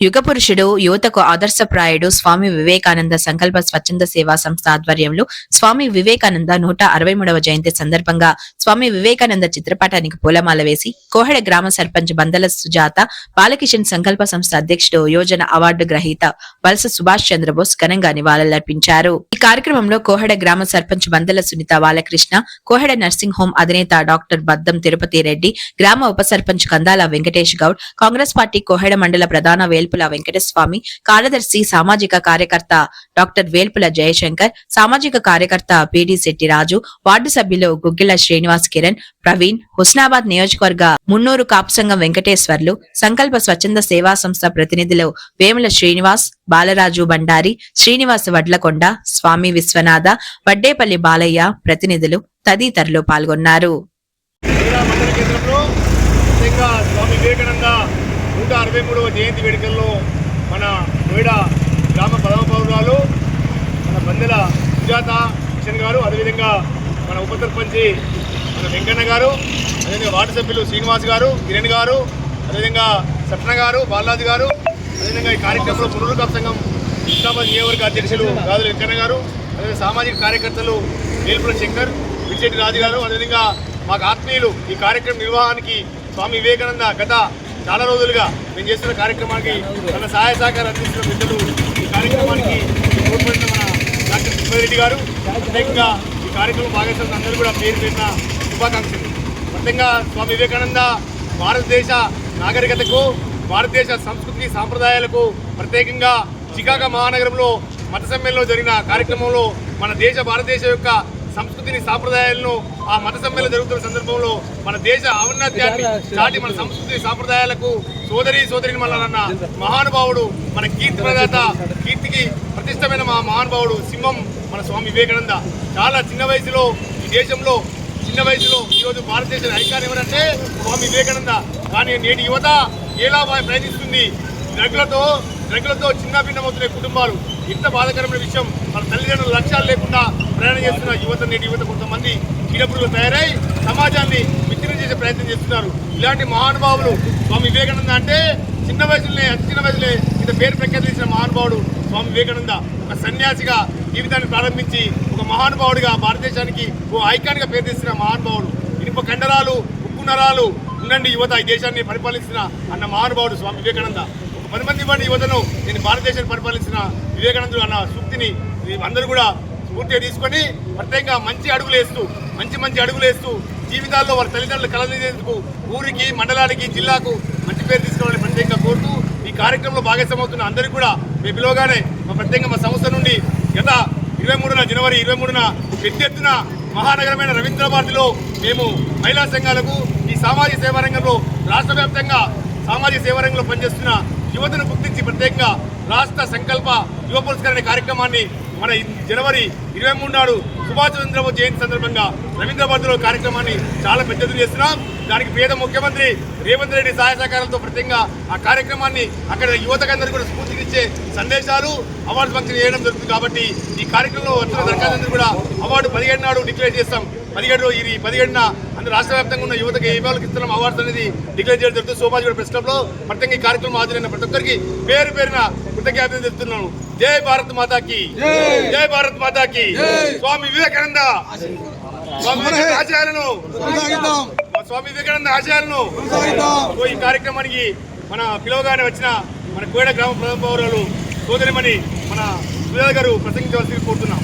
యుగ పురుషుడు యువతకు ఆదర్శప్రాయుడు స్వామి వివేకానంద సంకల్ప స్వచ్ఛంద సేవా సంస్థ ఆధ్వర్యంలో స్వామి వివేకానంద నూట అరవై మూడవ జయంతి సందర్భంగా స్వామి వివేకానంద చిత్రపటానికి పూలమాల వేసి కోహెడ గ్రామ సర్పంచ్ బందల సుజాత బాలకిషన్ సంకల్ప సంస్థ అధ్యక్షుడు యోజన అవార్డు గ్రహీత వలస సుభాష్ చంద్రబోస్ ఘనంగా నివాళులర్పించారు. ఈ కార్యక్రమంలో కోహెడ గ్రామ సర్పంచ్ బందల సునీత బాలకృష్ణ కోహెడ నర్సింగ్ హోం అధినేత డాక్టర్ బద్దం తిరుపతి రెడ్డి గ్రామ ఉప సర్పంచ్ కందాల వెంకటేష్ గౌడ్ కాంగ్రెస్ పార్టీ కోహెడ మండల ప్రధాన వేల్పుల వెంకటస్వామి కార్యదర్శి సామాజిక కార్యకర్త డాక్టర్ వేల్పుల జయశంకర్ సామాజిక కార్యకర్త పిడి శెట్టి రాజు వార్డు సభ్యులు గుగ్గిల శ్రీనివాస్ కిరణ్ ప్రవీణ్ హుస్నాబాద్ నియోజకవర్గ మున్నూరు కాపుసంగం వెంకటేశ్వర్లు సంకల్ప స్వచ్ఛంద సేవా సంస్థ ప్రతినిధులు వేముల శ్రీనివాస్ బాలరాజు బండారి శ్రీనివాస్ వడ్లకొండ స్వామి విశ్వనాథ వడ్డేపల్లి బాలయ్య ప్రతినిధులు తదితరులు పాల్గొన్నారు. నూట అరవై మూడవ జయంతి వేడుకల్లో మన నోయిడా గ్రామ ప్రథమ పౌరాలు మన బందెల సుజాత కిషన్ గారు అదేవిధంగా మన ఉప సర్పంచి మన వెంకన్న గారు అదేవిధంగా వార్డు సభ్యులు శ్రీనివాస్ గారు కిరణ్ గారు అదేవిధంగా సట్న గారు బాలరాజు గారు అదేవిధంగా ఈ కార్యక్రమంలో పునరుద్ధ సంఘం హుస్నాబాద్ నియోజకవర్గ అధ్యక్షులు గాజుల వెంకన్న గారు అదేవిధంగా సామాజిక కార్యకర్తలు వేల్పుల శంకర్ విజయటి రాజు గారు అదేవిధంగా మాకు ఆత్మీయులు ఈ కార్యక్రమ నిర్వహణకి స్వామి వివేకానంద గత చాలా రోజులుగా మేము చేస్తున్న కార్యక్రమానికి తన సహాయ సహకారం అందిస్తున్న పెద్దలు ఈ కార్యక్రమానికి తోడ్పడిన మన డాక్టర్ సుబ్బారెడ్డి గారు ప్రత్యేకంగా ఈ కార్యక్రమం భాగస్వామి అందరూ కూడా పేరు పెట్టిన శుభాకాంక్షలు. మొత్తంగా స్వామి వివేకానంద భారతదేశ నాగరికతకు భారతదేశ సంస్కృతి సాంప్రదాయాలకు ప్రత్యేకంగా చికాగో మహానగరంలో మత సమ్మేళనంలో జరిగిన కార్యక్రమంలో మన దేశ భారతదేశ యొక్క సంస్కృతిని సాంప్రదాయాలను ఆ మత సమ్మేళనం జరుగుతున్న సందర్భంలో మన దేశ ఔన్నత్యాన్ని చాటి మన సంస్కృతి సాంప్రదాయాలకు సోదరి సోదరి మల్లన్న మహానుభావుడు మన కీర్తి ప్రదాత కీర్తికి ప్రతిష్టమైన మా మహానుభావుడు సింహం మన స్వామి వివేకానంద. చాలా చిన్న వయసులో ఈ దేశంలో చిన్న వయసులో ఈరోజు భారతదేశ ఐకాన్ ఎవరంటే స్వామి వివేకానంద. కానీ నేటి యువత ఎలా ప్రయత్నిస్తుంది. డ్రగ్లతో డ్రగ్లతో చిన్న భిన్నమవుతున్న కుటుంబాలు. ఇంత బాధాకరమైన విషయం మన తల్లిదండ్రుల లక్ష్యాలు లేకుండా ప్రయాణం చేస్తున్న యువత నేటి యువత కొంతమంది చీడపురుగులు తయారై సమాజాన్ని విచ్ఛిన్నం చేసే ప్రయత్నం చేస్తున్నారు. ఇలాంటి మహానుభావులు స్వామి వివేకానంద అంటే చిన్న వయసులోనే అతి చిన్న వయసులే ఇంత పేరు ప్రఖ్యాతి మహానుభావుడు స్వామి వివేకానంద. ఒక సన్యాసిగా జీవితాన్ని ప్రారంభించి ఒక మహానుభావుడిగా భారతదేశానికి ఓ ఐకాన్గా పేరు తెచ్చిన మహానుభావుడు. ఇనుప కండరాలు ఉక్కు నరాలు ఉండండి యువత ఈ దేశాన్ని పరిపాలిస్తున్న అన్న మహానుభావుడు స్వామి వివేకానంద. ఒక పది మంది ఇవ్వండి యువతను నేను భారతదేశాన్ని పరిపాలించిన వివేకానందుడు అన్న సూక్తిని అందరూ కూడా పూర్తిగా తీసుకొని ప్రత్యేకంగా మంచి అడుగులు వేస్తూ మంచి మంచి అడుగులు వేస్తూ జీవితాల్లో వారి తల్లిదండ్రులు కలదించేందుకు ఊరికి మండలానికి జిల్లాకు మంచి పేరు తీసుకోవాలని ప్రత్యేకంగా కోరుతూ ఈ కార్యక్రమంలో భాగస్వామవుతున్న అందరికీ కూడా మీ పిలువగానే మా ప్రత్యేకంగా మా సంస్థ నుండి గత ఇరవై మూడున జనవరి ఇరవై మూడున పెద్ద ఎత్తున మహానగరమైన రవీంద్రభారతిలో మేము మహిళా సంఘాలకు ఈ సామాజిక సేవా రంగంలో రాష్ట్ర వ్యాప్తంగా సామాజిక సేవా రంగంలో పనిచేస్తున్న యువతను గుర్తించి ప్రత్యేకంగా రాష్ట్ర సంకల్ప యువ పురస్కరణ కార్యక్రమాన్ని మన జనవరి ఇరవై మూడు నాడు సుభాష్ చంద్రబోస్ జయంతి సందర్భంగా రవీంద్రభద్రలో కార్యక్రమాన్ని చాలా పెద్దది చేస్తున్నాం. దానికి పేద ముఖ్యమంత్రి రేవంత్ రెడ్డి సహాయ సహకారాలతో ప్రత్యేకంగా ఆ కార్యక్రమాన్ని అక్కడ యువతకందరూ కూడా స్ఫూర్తినిచ్చే సందేశాలు అవార్డు ఫంక్షన్ చేయడం జరుగుతుంది కాబట్టి ఈ కార్యక్రమంలో వచ్చిన దరఖాస్తు కూడా అవార్డు పదిహేడు నాడు డిక్లేర్ చేస్తాం. పదిహేడు ఇది పదిహేడున అందరూ రాష్ట్ర వ్యాప్తంగా ఉన్న యువతకి ఏ వాళ్ళకి ఇస్తున్నాం అవార్డ్స్ అనేది డిక్లేర్ చేయడం జరుగుతుంది. సోమాజిగూడ ప్రెస్ క్లబ్లో ప్రత్యేక ఈ కార్యక్రమం హాజరైన ప్రతి ఒక్కరికి పేరు పేరున కృతజ్ఞతలు చెప్తున్నాను జై భారత్ మాతాకి. జై. భారత్ మాతాకి. స్వామి వివేకానంద. స్వామి ఆశయాలను. స్వామి వివేకానంద ఆశయాలను. ఈ కార్యక్రమానికి మన పిలవగానే వచ్చిన మన కోయడ గ్రామ ప్రధాన పౌరులు సోదరిమణి మన సుజాత గారు ప్రసంగించవలసి కోరుతున్నాం.